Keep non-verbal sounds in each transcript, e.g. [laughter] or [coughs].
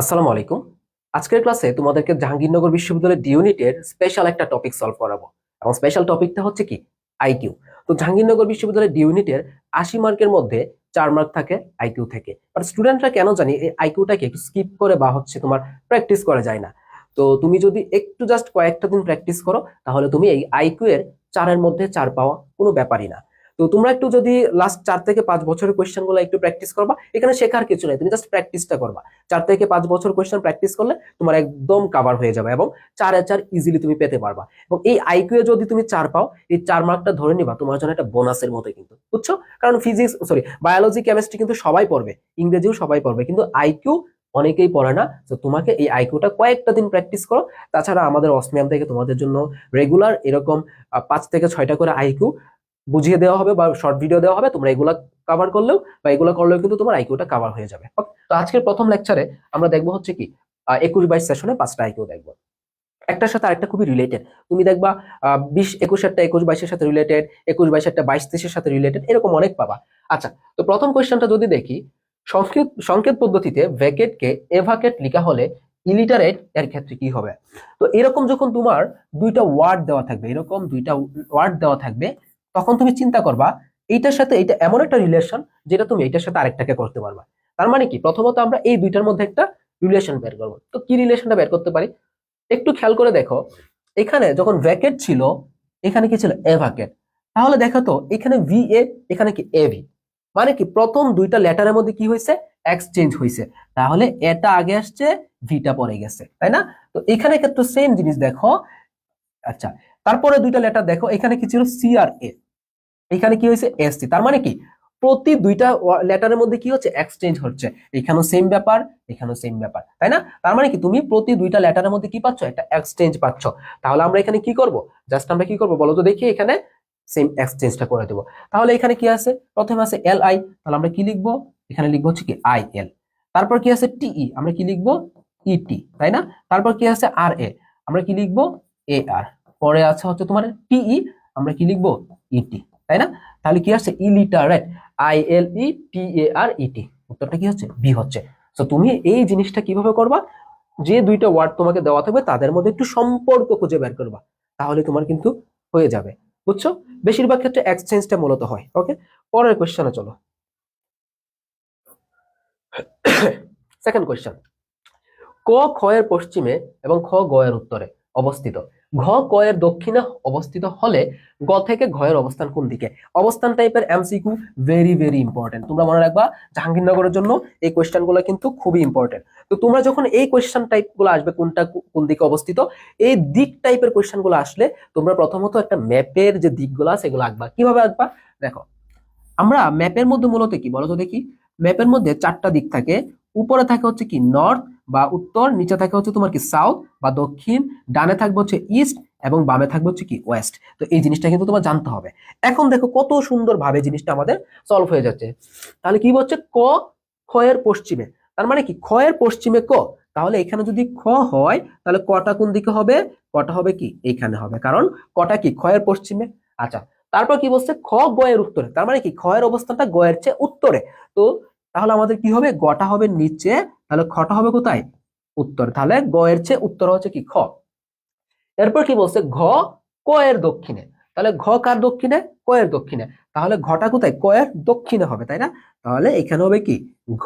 আসসালামু আলাইকুম। আজকের ক্লাসে তোমাদেরকে জাহাঙ্গীরনগর বিশ্ববিদ্যালয়ের ইউনিটের স্পেশাল একটা টপিক সলভ করাবো। এবং স্পেশাল টপিকটা হচ্ছে কি? আইকিউ তো জাহাঙ্গীরনগর বিশ্ববিদ্যালয়ের ইউনিটের আশি মার্কের মধ্যে চার মার্ক থাকে আইকিউ থেকে। বাট স্টুডেন্টরা কেন জানি এই আইকিউটাকে একটু স্কিপ করে বা হচ্ছে তোমার প্র্যাকটিস করা যায় না? তো তুমি যদি একটু জাস্ট কয়েকটা দিন প্র্যাকটিস করো, তাহলে তুমি এই আইকিউ এর চারের মধ্যে চার পাওয়া কোনো ব্যাপারই না। তো তোমরা একটু যদি লাস্ট চার থেকে পাঁচ বছরের কোয়েশ্চেনগুলো একটু প্র্যাকটিস করবা, এখানে শেখার কিছু নেই, তুমি জাস্ট প্র্যাকটিসটা করবা। চার থেকে পাঁচ বছর কোয়েশ্চেন প্র্যাকটিস করলে তোমার একদম কাভার হয়ে যাবে এবং চারে চার ইজিলি তুমি পেতে পারবা। এবং এই আইকিউ যদি তুমি চার পাও, এই চার মার্কটা ধরে নিবা, তোমার জন্য একটা বোনাসের মতো কিন্তু, বুঝছ? কারণ ফিজিক্স সরি বায়োলজি কেমিস্ট্রি কিন্তু সবাই পড়বে, ইংরেজিও সবাই পড়বে, কিন্তু আইকিউ অনেকেই পড়ে না। তো তোমাকে এই আইকিউটা কয়েকটা দিন প্র্যাকটিস করো, তাছাড়া আমাদের অসমিয়াম থেকে তোমাদের জন্য রেগুলার এরকম পাঁচ থেকে ছয়টা করে আইকিউ বুঝিয়ে দেওয়া হবে বা শর্ট ভিডিও দেওয়া হবে, তোমরা এগুলা কভার করলেও বা এগুলো করলেও কিন্তু তোমার আইকিউটা কভার হয়ে যাবে। তো আজকের প্রথম লেকচারে আমরা দেখব হচ্ছে কি একুশ বাইশ সেশনে পাঁচটা আইকিউ দেখব। একটার সাথে আরেকটা খুবই রিলেটেড তুমি দেখবা বিশ একুশেরটা একুশ বাইশের সাথে রিলেটেড একুশ বাইশেরটা বাইশ তেইশের সাথে রিলেটেড এরকম অনেক পাবা। আচ্ছা তো প্রথম কোয়েশ্চেনটা যদি দেখি সংকেত সংকেত পদ্ধতিতে ভ্যাকেটকে এভাকেট লেখা হলে ইলিটারেট এর ক্ষেত্রে কি হবে? তো এরকম যখন তোমার দুইটা ওয়ার্ড দেওয়া থাকবে, এরকম দুইটা ওয়ার্ড দেওয়া থাকবে তখন তুমি চিন্তা করবা, এইটার সাথে এটা এমন একটা রিলেশন যেটা তুমি এইটার সাথে আরেকটাকে করতে পারবা। তার মানে কি? প্রথমত আমরা এই দুইটার মধ্যে একটা রিলেশন বের করব। তো কি রিলেশনটা বের করতে পারি? একটু খেয়াল করে দেখো, এখানে যখন ভ্যাকেট ছিল, এখানে কি ছিল? এ ভ্যাকেট তাহলে দেখো তো, এখানে ভি এ এখানে কি এ ভি মানে কি? প্রথম দুইটা লেটারের মধ্যে কি হয়েছে? এক্সচেঞ্জ হয়েছে। তাহলে এটা আগে আসছে ভিটা পরে গেছে, তাই না? তো এখানে ক্ষেত্রে সেম জিনিস দেখো। আচ্ছা তারপরে দুইটা লেটার দেখো, এখানে কি ছিল? সি আর এ এখানে কি হয়েছে? এস সি তার মানে কি? প্রতি দুইটা লেটারের মধ্যে কি হচ্ছে? এক্সচেঞ্জ হচ্ছে। এখানেও সেম ব্যাপার, এখানেও সেম ব্যাপার। তাই না? তার মানে কি? তুমি প্রতি দুইটা লেটারের মধ্যে কি পাচ্ছ? একটা এক্সচেঞ্জ পাচ্ছ। তাহলে আমরা এখানে কি করব? জাস্ট আমরা কি করব? বলো তো দেখি এখানে সেম এক্সচেঞ্জটা করে দেবো। তাহলে এখানে কি আছে? প্রথমে আছে এল আই তাহলে আমরা কি লিখব? এখানে লিখব হচ্ছে কি আই এল তারপর কি আছে? টিই আমরা কি লিখব? ইটি তাই না? তারপর কি আছে? আর এ আমরা কি লিখব? এ আর পরে আছে হচ্ছে তোমার টিই আমরা কি লিখব? ইটি তাই না? তাহলে কি আছে ইলিটারেট আই এল ই টি এ আর ইটি উত্তরটা কি হচ্ছে? বি হচ্ছে। তো তুমি এই জিনিসটা কীভাবে করবা? যে দুইটা ওয়ার্ড তোমাকে দেওয়া থাকবে, তাদের মধ্যে একটু সম্পর্ক খুঁজে বের করবা। তাহলে তোমার কিন্তু হয়ে যাবে। বুঝছ? বেশিরভাগ ক্ষেত্রে এক্সচেঞ্জটা মূলত হয় ওকে পরের কোয়েশ্চনে চলো। [coughs] সেকেন্ড কোয়েশ্চেন ক ক্ষয়ের পশ্চিমে এবং খ গয়ের উত্তরে অবস্থিত। ঘ কয়ের দক্ষিণে অবস্থিত হলে গ থেকে ঘয়ের অবস্থান কোন দিকে? অবস্থান টাইপের এমসিকিউ ভেরি ভেরি ইম্পর্টেন্ট তোমরা মনে রাখবা, জাহাঙ্গীরনগরের জন্য এই কোয়েশ্চেনগুলো কিন্তু খুবই ইম্পর্টেন্ট তো তোমরা যখন এই কোয়েশ্চেন টাইপগুলো আসবে, কোনটা কোন দিকে অবস্থিত, এই দিক টাইপের কোয়েশ্চেনগুলো আসলে তোমরা প্রথমত একটা ম্যাপের যে দিকগুলো আছে সেগুলো আঁকবা। কীভাবে আঁকবা? দেখো, আমরা ম্যাপের মধ্যে মূলত কি বলো তো দেখি? ম্যাপের মধ্যে চারটা দিক থাকে। উপরে থাকে হচ্ছে কি নর্থ বা উত্তর, নিচে থাকে হচ্ছে তোমার কি সাউথ বা দক্ষিণ, ডানে থাকবে হচ্ছে ইস্ট এবং বামে থাকবে হচ্ছে কি ওয়েস্ট তো এই জিনিসটা কিন্তু তোমার জানতে হবে। এখন দেখো কত সুন্দর ভাবে জিনিসটা আমাদের সলভ হয়ে যাচ্ছে। তাহলে কি হচ্ছে ক ক্ষয়ের পশ্চিমে। তার মানে কি? ক্ষয়ের পশ্চিমে ক? তাহলে এখানে যদি খ হয়, তাহলে কটা কোন দিকে হবে? কটা হবে কি? এইখানে হবে। কারণ কটা কি? ক্ষয়ের পশ্চিমে। আচ্ছা তারপর কি বলছে? খ গয়ের উত্তরে। তার মানে কি? ক্ষয়ের অবস্থানটা গয়ের চেয়ে উত্তরে। তো তাহলে আমাদের কি হবে? গটা হবে নিচে তাহলে খটা হবে কোথায়? উত্তর। তাহলে গ এর চেয়ে উত্তর হচ্ছে কি? খ। এরপর কি বলছে? ঘ ক এর দক্ষিণে। তাহলে ঘ কার দক্ষিণে? ক এর দক্ষিণে। তাহলে ঘটা কোথায়? ক এর দক্ষিণে হবে, তাই না? তাহলে এখানে হবে কি? ঘ।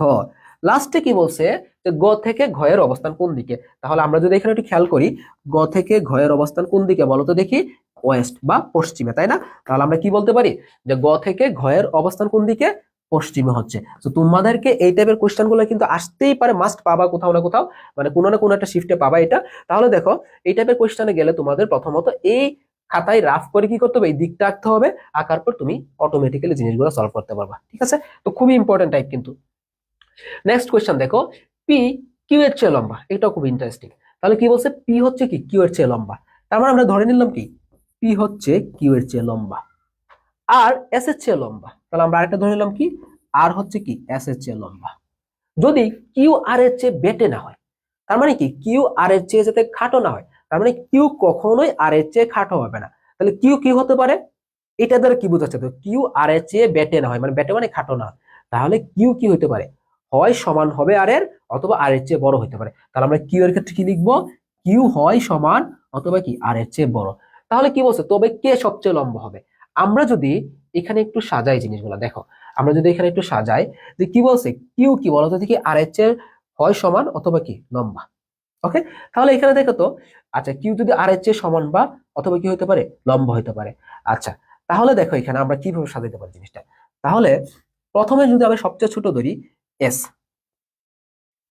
লাস্টে কি বলছে? যে গ থেকে ঘ এর অবস্থান কোন দিকে? তাহলে আমরা যদি এখানে একটু খেয়াল করি, গ থেকে ঘ এর অবস্থান কোন দিকে? বলো তো দেখি, ওয়েস্ট বা পশ্চিমে, তাই না? তাহলে আমরা কি বলতে পারি? যে গ থেকে ঘ এর অবস্থান কোন দিকে? পশ্চিমে হচ্ছে। তো তোমাদেরকে এই টাইপের কোশ্চেনগুলো কিন্তু আসতেই পারে মাস্ট পাবা কোথাও না কোথাও মানে কোনো না কোনো একটা শিফটে পাবা এটা। তাহলে দেখো, এই টাইপের কোশ্চেনে গেলে তোমাদের প্রথমত এই খাতায় রাফ করে কি করতে হবে? এই দিকটা আঁকতে হবে, আঁকার পর তুমি অটোমেটিক্যালি জিনিসগুলো সলভ করতে পারবা। ঠিক আছে? তো খুবই ইম্পর্টেন্ট টাইপ কিন্তু। নেক্সট কোয়েশ্চেন দেখো পি কিউ এর চেয়ে লম্বা, এটাও খুব ইন্টারেস্টিং তাহলে কি বলছে? পি হচ্ছে কি? কিউ এর চেয়ে লম্বা। তার মানে আমরা ধরে নিলাম কি? পি হচ্ছে কিউ এর চেয়ে লম্বা। আর এস এর চেয়ে লম্বা। তাহলে আমরা আরেকটা ধরে নিলাম কি? আর হচ্ছে কি? এস এর চেয়ে লম্বা। যদি কিউ আর এর চেয়ে বেটে না হয়, তার মানে কি? কিউ আর এর চেয়ে যাতে খাটো না হয়, তার মানে কিউ কখনোই আর এর চেয়ে খাটো হবে না। তাহলে কিউ কি হতে পারে? এটা দ্বারা কি বোঝাচ্ছে? তো কিউ আর এর চেয়ে বেটে না হয় মানে বেটে মানে খাটো না। তাহলে কিউ কি হতে পারে? হয় সমান হবে আর এর, অথবা আর এর চেয়ে বড় হতে পারে। তাহলে আমরা কিউ এর ক্ষেত্রে কি লিখব? কিউ হয় সমান অথবা কি? আর এর চেয়ে বড়। তাহলে কি বলছে? তবে কে সবচেয়ে লম্বা হবে। আমরা যদি এখানে একটু সাজাই জিনিসগুলো, দেখো, আমরা যদি এখানে একটু সাজাই, যে কি বলছে? কিউ কি বলতো দেখি আর এর হয় সমান অথবা কি? লম্বা। ওকে তাহলে এখানে দেখো তো আচ্ছা কিউ যদি আর এইচ এর সমান বা অথবা কি হতে পারে? লম্বা হতে পারে। আচ্ছা তাহলে দেখো এখানে আমরা কীভাবে সাজাইতে পারি জিনিসটা। তাহলে প্রথমে যদি আমি সবচেয়ে ছোট ধরি এস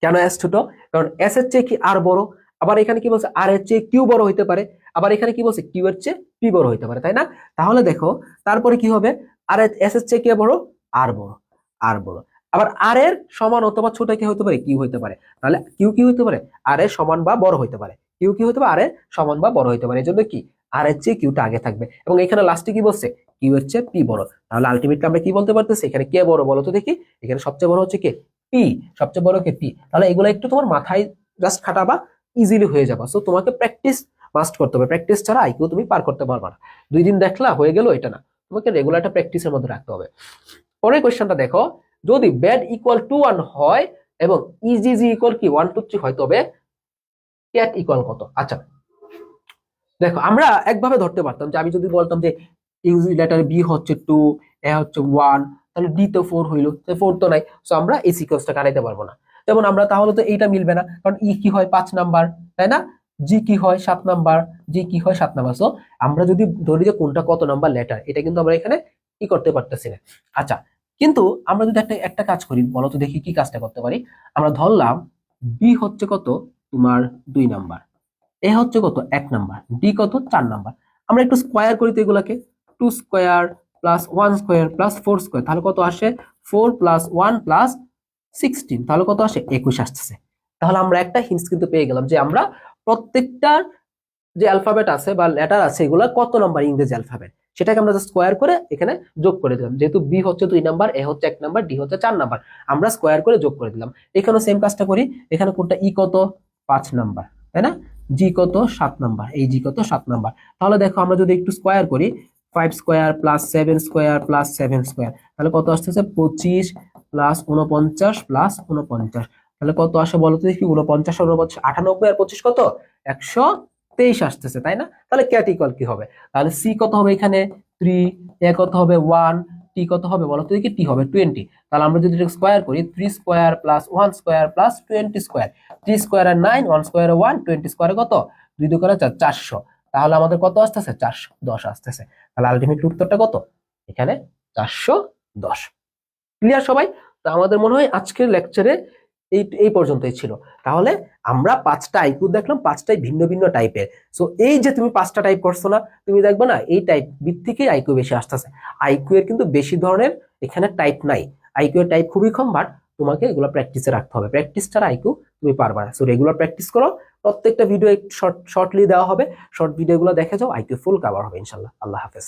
কেন এস ছোট? কারণ এস এর চেয়ে কি আর বড়? আবার এখানে কি বলছে আর এর চেয়ে কিউ বড় হইতে পারে, আবার এখানে কি বলছে কিউ এর চেয়ে পি বড় হইতে পারে, তাই না? তাহলে দেখো, তারপরে কি হবে? আর এস এর চেয়ে কে বড়? আর বড় আর বড়। আবার আর এর সমান অথবা ছোট কি হতে পারে? কিউ হইতে পারে। তাহলে কিউ কি হইতে পারে? আর এর সমান বা বড় হইতে পারে। কিউ কি হতে পারে? আর এর সমান বা বড় হইতে পারে। এই জন্য কি? আর এর চেয়ে কিউটা আগে থাকবে। এবং এখানে লাস্টে কি বলছে? কিউ এর চেয়ে পি বড়। তাহলে আলটিমেটলি আমরা কি বলতে পারতেছি? এখানে কে বড় বলো তো দেখি। এখানে সবচেয়ে বড় হচ্ছে কে? পি সবচেয়ে বড় কে? পি তাহলে এগুলো একটু তোমার মাথায় জাস্ট খাটাবা। ইজিলি হয়ে যাবে। সো তোমাকে প্র্যাকটিস মাস্ট করতে হবে। প্র্যাকটিস ছাড়া আইকিউ তুমি পার করতে পারবে না। দুই দিন দেখলা হয়ে গেল, এটা না। তোমাকে রেগুলারটা প্র্যাকটিসের মধ্যে রাখতে হবে। পরের কোয়েশ্চনটা দেখো, যদি ব্যাড ইকুয়াল টু ওয়ান হয় এবং ইজি জি ইকুয়াল কি? ওয়ান টু থ্রি হয়, তবে ক্যাট ইকুয়াল কত? আচ্ছা দেখো, আমরা একভাবে ধরতে পারতাম যে আমি যদি বলতাম যে ইউজি লেটার বি হচ্ছে টু এ হচ্ছে ওয়ান তাহলে ডি তো ফোর হইল। ফোর তো নাই। সো আমরা এই সিকোয়েন্সটা কাটাইতে পারব না। যেমন আমরা তাহলে তো এইটা মিলবে না। কারণ ই কি হয়? পাঁচ নাম্বার, তাই না? জি কি হয়? সাত নাম্বার জি কি হয়? সাত নাম্বার। সো আমরা যদি ধরি যে কোনটা কত নাম্বার লেটার এটা কিন্তু আমরা এখানে কি করতে পারতেছি না। আচ্ছা কিন্তু আমরা যদি একটা একটা কাজ করি, বলো তো দেখি কি কাজটা করতে পারি। আমরা ধরলাম বি হচ্ছে কত? তোমার দুই নাম্বার। এ হচ্ছে কত? এক নাম্বার। ডি কত? চার নাম্বার। আমরা একটু স্কোয়ার করি তো এগুলাকে। Two square plus one square plus four square তাহলে কত আসে? Four plus one plus sixteen তাহলে কত আসে? একুশ আসতেছে। তাহলে আমরা একটা হিন্স কিন্তু পেয়ে গেলাম যে আমরা প্রত্যেকটার যে অ্যালফাবেট আছে বা লেটার আছে, এগুলো কত নাম্বার ইংরেজি অ্যালফাবেট সেটাকে আমরা স্কোয়ার করে এখানে যোগ করে দিলাম। যেহেতু বি হচ্ছে দুই নাম্বার এ হচ্ছে এক নাম্বার ডি হচ্ছে চার নাম্বার আমরা স্কোয়ার করে যোগ করে দিলাম। এখানেও সেম কাজটা করি। এখানে কোনটা? ই কত? পাঁচ নাম্বার তাই না? জি কত? সাত নাম্বার এই জি কত? সাত নাম্বার তাহলে দেখো আমরা যদি একটু স্কোয়ার করি five square plus seven square plus seven square তাহলে কত আসতেছে? পঁচিশ প্লাস উনপঞ্চাশ প্লাস উনপঞ্চাশ তাহলে কত আসে বলো তো দেখি? উনপঞ্চাশ উনপঞ্চাশ আটানব্বই আর পঁচিশ কত? একশো তেইশ আসতেছে, তাই না? তাহলে ক্যাট কি হবে? তাহলে সি কত হবে এখানে? থ্রি এ কত হবে? ওয়ান টি কত হবে? বলো তো দেখি টি হবে টোয়েন্টি তাহলে আমরা যদি স্কোয়ার করি three square plus one square plus twenty square three square nine one square one twenty square কত? দুই দু করে চার, চারশো। তাহলে আমাদের কত আসতেছে? চারশো দশ আসতেছে। তাহলে আলটিমেট উত্তরটা কত? এখানে চারশো দশ। ক্লিয়ার সবাই? তো আমাদের মনে হয় আজকের লেকচারে এই এই পর্যন্তই ছিল। তাহলে আমরা পাঁচটা আইকিউ দেখলাম, পাঁচটাই ভিন্ন ভিন্ন টাইপের সো এই যে তুমি পাঁচটা টাইপ করছ না, তুমি দেখবে না, এই টাইপ দিক থেকে আইকিউ বেশি আসতেছে। আইকিউ এর কিন্তু বেশি ধরনের এখানে টাইপ নাই। আইকিউ এর টাইপ খুবই কম বাট তোমাকে এগুলো প্র্যাকটিসে রাখতে হবে। প্র্যাকটিস ছাড়া আইকিউ তুমি পারবা। না সো রেগুলার প্র্যাকটিস করো। প্রত্যেকটা ভিডিও শর্ট শর্টলি দেওয়া হবে। শর্ট ভিডিওগুলো দেখে যাও আইকিউ ফুল কভার হবে ইনশাল্লাহ আল্লাহ হাফেজ।